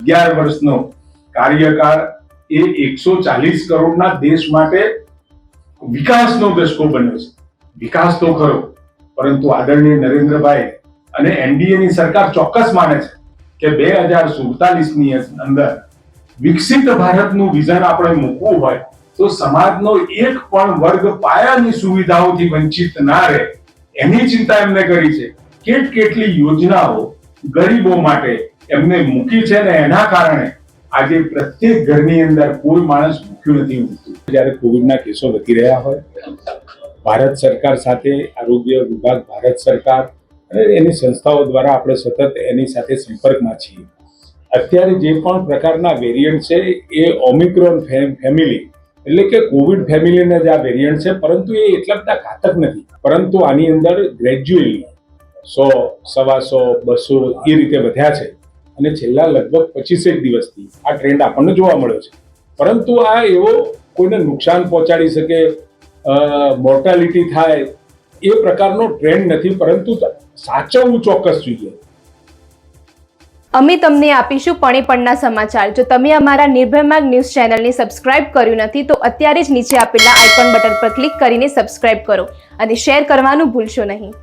અગિયાર વર્ષનો કાર્યકાળ એ એકસો ચાલીસ કરોડના દેશ માટે વિકાસનો દશકો બન્યો છે. વિકાસ તો ખરો, પરંતુ આદરણીય નરેન્દ્રભાઈ અને એનડીએની સરકાર ચોક્કસ માને છે કે બે હજાર સુડતાલીસની અંદર વિકસિત ભારતનું વિઝન આપણે મૂકવું હોય તો સમાજનો એક પણ વર્ગ પાયાની સુવિધાઓથી વંચિત ના રહે. એની ચિંતા એમને કરી છે કેટ કેટલી યોજનાઓ ગરીબો માટે એમને મૂકી છે ને એના કારણે આજે પ્રત્યેક ઘરની અંદર કોઈ માણસ ભૂખ્યું નથી મૂકતું જ્યારે કોવિડના કેસો વધી રહ્યા હોય, ભારત સરકાર સાથે, આરોગ્ય વિભાગ, ભારત સરકાર અને એની સંસ્થાઓ દ્વારા આપણે સતત એની સાથે સંપર્કમાં છીએ. અત્યારે જે પણ પ્રકારના વેરિયન્ટ છે, એ ઓમિક્રોન ફેમિલી એટલે કે કોવિડ ફેમિલીના જ આ વેરિયન્ટ છે, પરંતુ એ એટલા બધા ઘાતક નથી. પરંતુ આની અંદર ગ્રેજ્યુઅલી સો સવાસો બસો એ રીતે વધ્યા છે. અને છેલ્લા લગભગ પચીસેક દિવસથી આ ટ્રેન્ડ આપણને જોવા મળ્યો છે. પરંતુ આ એવો કોઈને નુકસાન પહોંચાડી શકે મોર્ટાલિટી થાય, એ પ્રકારનો ટ્રેન્ડ નથી, પરંતુ સાચવવું ચોક્કસ જોઈએ. અમે તમને આપીશું પણે પણના સમાચાર. જો તમે અમારા નિર્ભય ન્યૂઝ ચેનલને સબસ્ક્રાઇબ કર્યું નથી, તો અત્યારે જ નીચે આપેલા આઇકોન બટન પર ક્લિક કરીને સબસ્ક્રાઇબ કરો અને શેર કરવાનું ભૂલશો નહીં.